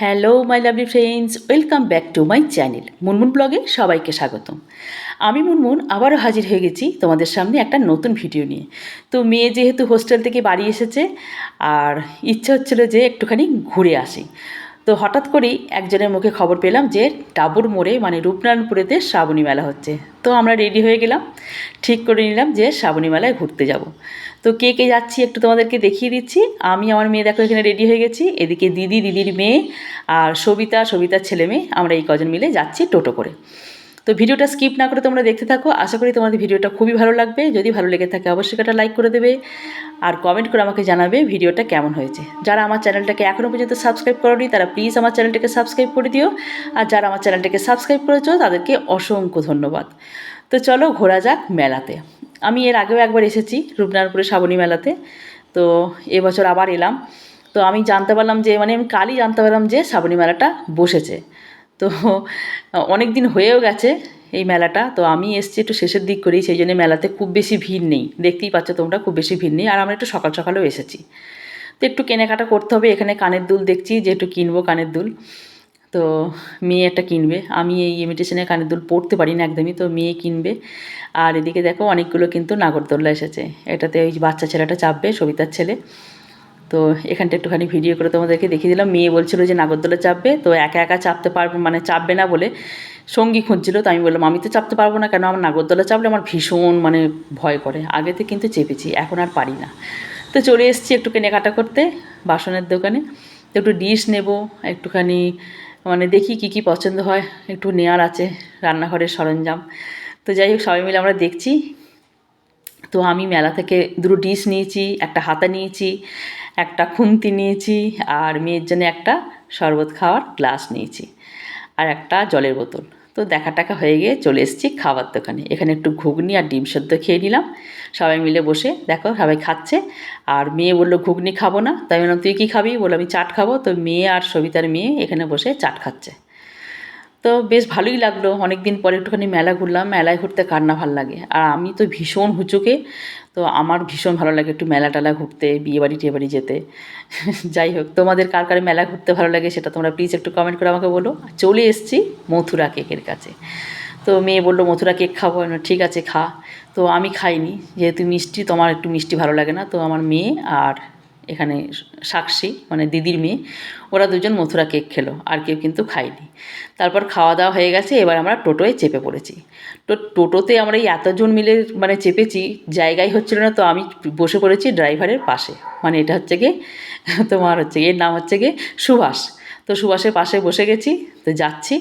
Hello my lovely friends welcome back to my channel Munmun ব্লগে সবাইকে স্বাগতম। আমি মুনমুন, আবারও হাজির হয়ে গেছি তোমাদের সামনে একটা নতুন ভিডিও নিয়ে। তো মেয়ে যেহেতু হোস্টেল থেকে বাড়ি এসেছে, আর ইচ্ছা হচ্ছিল যে একটুখানি ঘুরে আসি। তো হঠাৎ করেই একজনের মুখে খবর পেলাম যে টাবুর মোড়ে মানে রূপনারায়ণপুরেতে শ্রাবণী মেলা হচ্ছে। তো আমরা রেডি হয়ে গেলাম, ঠিক করে নিলাম যে শ্রাবণী মেলায় ঘুরতে যাব। তো কে কে যাচ্ছি একটু তোমাদেরকে দেখিয়ে দিচ্ছি। আমি, আমার মেয়ে দেখো এখানে রেডি হয়ে গেছি। এদিকে দিদি, দিদির মেয়ে আর সবিতা, সবিতার ছেলে মেয়ে, আমরা এই কজন মিলে যাচ্ছি টোটো করে। তো ভিডিওটা স্কিপ না করে তোমরা দেখতে থাকো। আশা করি তোমাদের ভিডিওটা খুবই ভালো লাগবে। যদি ভালো লেগে থাকে অবশ্যই একটা লাইক করে দেবে। আর কমেন্ট করে আমাকে জানাবে ভিডিওটা কেমন হয়েছে। যারা আমার চ্যানেলটাকে এখনও পর্যন্ত সাবস্ক্রাইব করোনি, তারা প্লিজ আমার চ্যানেলটাকে সাবস্ক্রাইব করে দিও। আর যারা আমার চ্যানেলটাকে সাবস্ক্রাইব করেছ, তাদেরকে অসংখ্য ধন্যবাদ। তো চলো ঘোরা যাক মেলাতে। আমি এর আগেও একবার এসেছি রূপনারায়ণপুরে শ্রাবণী মেলাতে। তো এবছর আবার এলাম। তো আমি জানতে পারলাম যে মানে আমি কালই জানতে পারলাম যে শ্রাবণী মেলাটা বসেছে। তো অনেক দিন হয়েও গেছে এই মেলাটা। তো আমি এসছি একটু শেষের দিক করেই, সেই জন্য মেলাতে খুব বেশি ভিড় নেই। দেখতেই পাচ্ছ তোমরা খুব বেশি ভিড় নেই। আর আমরা একটু সকাল সকালেও এসেছি। তো একটু কেনাকাটা করতে হবে। এখানে কানের দুল দেখছি যে একটু কিনবো কানের দুল। তো মেয়ে একটা কিনবে। আমি এই ইমিটেশনে কানের দুল পরতে পারি না একদমই, তো মেয়ে কিনবে। আর এদিকে দেখো অনেকগুলো কিন্তু নাগরদোল্লা এসেছে। এটাতে ওই বাচ্চা ছেলেটা চাপবে, সবিতার ছেলে। তো এখানটা একটুখানি ভিডিও করে তোমাদেরকে দেখিয়ে দিলাম। মেয়ে বলছিল যে, নাগরদোলা চাপবে? তো একা একা চাপতে পারবে মানে চাপবে না বলে সঙ্গী খুঁজছিল। তো আমি বললাম, আমি তো চাপতে পারব না কেন? আমার নাগরদোলা চাপলে আমার ভীষণ মানে ভয় করে। আগেতে কিন্তু চেপেছি, এখন আর পারি না। তো চলে এসেছি একটু কেনাকাটা করতে, বাসনের দোকানে। তো একটু ডিশ নেব, একটুখানি মানে দেখি কি কি পছন্দ হয়। একটু নেয়ার আছে রান্নাঘরের সরঞ্জাম। তো যাই হোক, সবাই মিলে আমরা দেখছি তো আমি মেলা থেকে দুটো ডিশ নিয়েছি, একটা হাতা নিয়েছি, একটা খুন্তি নিয়েছি আর মেয়ের জন্য একটা শরবত খাওয়ার গ্লাস নিয়েছি আর একটা জলের বোতল। তো দেখা টাকা হয়ে গিয়ে চলে এসেছি খাবার দোকানে। এখানে একটু ঘুগনি আর ডিম সেদ্ধ খেয়ে নিলাম। সবাই মিলে বসে দেখো সবাই খাচ্ছে আর মেয়ে বলল, ঘুগনি খাব না। তাই বললাম, তুই কী খাবি? বলল, আমি চাট খাব। তো মেয়ে আর সবিতার মেয়ে এখানে বসে চাট খাচ্ছে। তো বেশ ভালোই লাগল। অনেক দিন পরে একটুখানি মেলা ঘুরলাম, মেলায় ঘুরতে কার না ভালো লাগে। আর আমি তো ভীষণ হুচুকে, তো আমার ভীষণ ভালো লাগে একটু মেলা টেলা ঘুরতে, বিয়েবাড়ি টিয়েবাড়ি যেতে। যাই হোক, তোমাদের কার কার মেলা ঘুরতে ভালো লাগে সেটা তোমরা প্লিজ একটু কমেন্ট করে আমাকে বলো। চলে এসেছি মথুরা কেকের কাছে। তো মেয়ে বলল, মথুরা কেক খাব? ঠিক আছে, খা। তো আমি খাইনি, যেহেতু মিষ্টি, তোমার একটু মিষ্টি ভালো লাগে না। তো আমার মেয়ে আর এখানে সাক্ষী মানে দিদির মেয়ে। ওরা দুজন মথুরা কেক খেলো, আর কেউ কিন্তু খায়নি। তারপর খাওয়া দাওয়া হয়ে গেছে, এবার আমরা টোটোয় চেপে পড়েছি। তো টোটোতে আমরা এই এতজন মিলে মানে চেপেছি, জায়গাই হচ্ছিল না, তো আমি বসে পড়েছি ড্রাইভারের পাশে। মানে এটা হচ্ছে গিয়ে, তোমার হচ্ছে এর নাম হচ্ছে গিয়ে সুভাষ। তো সুভাষের পাশে বসে গেছি, তো যাচ্ছি।